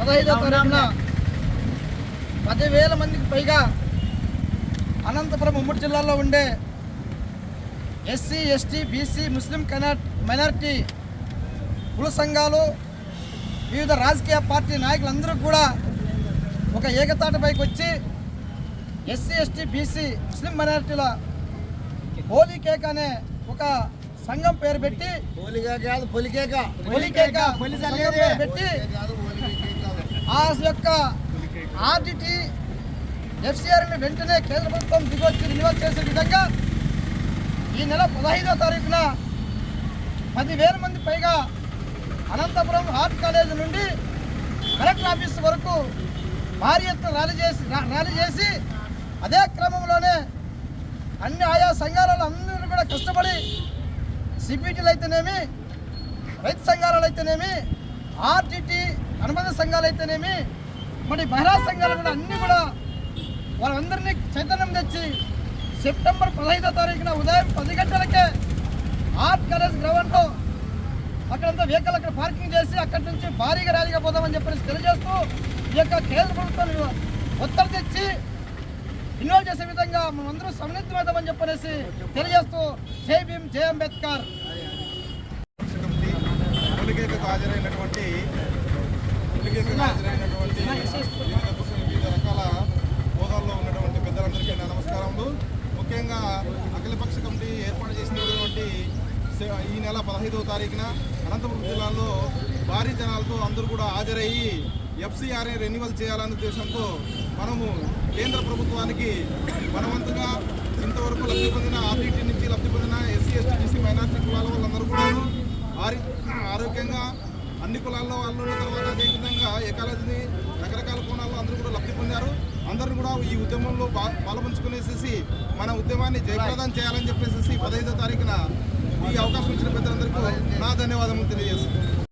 పదహైదో తారీఖున పదివేల మందికి పైగా అనంతపురం ఉమ్మడి జిల్లాలో ఉండే ఎస్సీ ఎస్టీ బీసీ ముస్లిం మైనారిటీ కుల సంఘాలు వివిధ రాజకీయ పార్టీ నాయకులందరూ కూడా ఒక ఏకతాటిపైకి వచ్చి ఎస్సీ ఎస్టీ బీసీ ముస్లిం మైనారిటీల హోలీ కేక్ అనే ఒక సంఘం పేరు పెట్టి పెట్టి ఆ యొక్క ఆర్డిటీ ఎఫ్సిఆర్ని వెంటనే కేంద్ర ప్రభుత్వం దిగొచ్చి రినివల్ చేసే విధంగా ఈ నెల పదహైదో తారీఖున పదివేల మంది పైగా అనంతపురం ఆర్ట్ కాలేజీ నుండి కలెక్టర్ ఆఫీస్ వరకు భారీ ఎత్తున ర్యాలీ చేసి రా- ర్యాలీ చేసి అదే క్రమంలోనే అన్ని ఆయా సంఘాలలో అందరూ కూడా కష్టపడి సిపిటీలు అయితేనేమి రైతు సంఘాలు అయితేనేమి ఆర్టీటీ అనుబంధ సంఘాలు అయితేనేమి మరి మహిళా సంఘాలు కూడా అన్నీ కూడా వాళ్ళందరినీ చైతన్యం తెచ్చి సెప్టెంబర్ పదహైదో తారీఖున ఉదయం పది గంటలకే ఆర్ట్ కాలేజ్ గ్రౌండ్లో అక్కడంతా వెహికల్ అక్కడ పార్కింగ్ చేసి అక్కడి నుంచి భారీగా ర్యాలీగా పోదామని చెప్పేసి తెలియజేస్తూ ఈ యొక్క కేంద్ర ప్రభుత్వం ఒత్తిడి తెచ్చి ఇన్వాల్వ్ చేసే విధంగా మనందరూ సన్నిహితమవుతామని చెప్పనేసి తెలియజేస్తూ జై భీమ్ జై అంబేద్కర్. హాజరైనటువంటి పులికేకకు హాజరైనటువంటి వివిధ రకాల హోదాల్లో ఉన్నటువంటి పెద్దలందరికీ నా నమస్కారములు. ముఖ్యంగా అఖిలపక్ష కమిటీ ఏర్పాటు చేసినటువంటి సె- ఈ నెల పదహైదవ తారీఖున అనంతపురం జిల్లాలో భారీ జనాలతో అందరూ కూడా హాజరయ్యి ఎఫ్సిఆర్ఏ రెన్యువల్ చేయాలనే ఉద్దేశంతో మనము కేంద్ర ప్రభుత్వానికి మనవంతుగా ఇంతవరకు లబ్ధి పొందిన ఆర్టీటీ నుంచి లబ్ధి పొందిన ఎస్సీ ఎస్టీ బీసీ మైనార్టీ కులాల వాళ్ళందరూ కూడా ఆరోగ్యంగా అన్ని కులాల్లో వాళ్ళు ఉన్న తర్వాత అదేవిధంగా ఏకాలజీని రకరకాల కోణాల్లో అందరూ కూడా లబ్ధి పొందారు. అందరూ కూడా ఈ ఉద్యమంలో పాల్పంచుకునేసేసి మన ఉద్యమాన్ని జయప్రదం చేయాలని చెప్పేసి పదహైదో తారీఖున ఈ అవకాశం ఇచ్చిన పెద్దలందరికీ నా ధన్యవాదములు తెలియజేస్తున్నాను.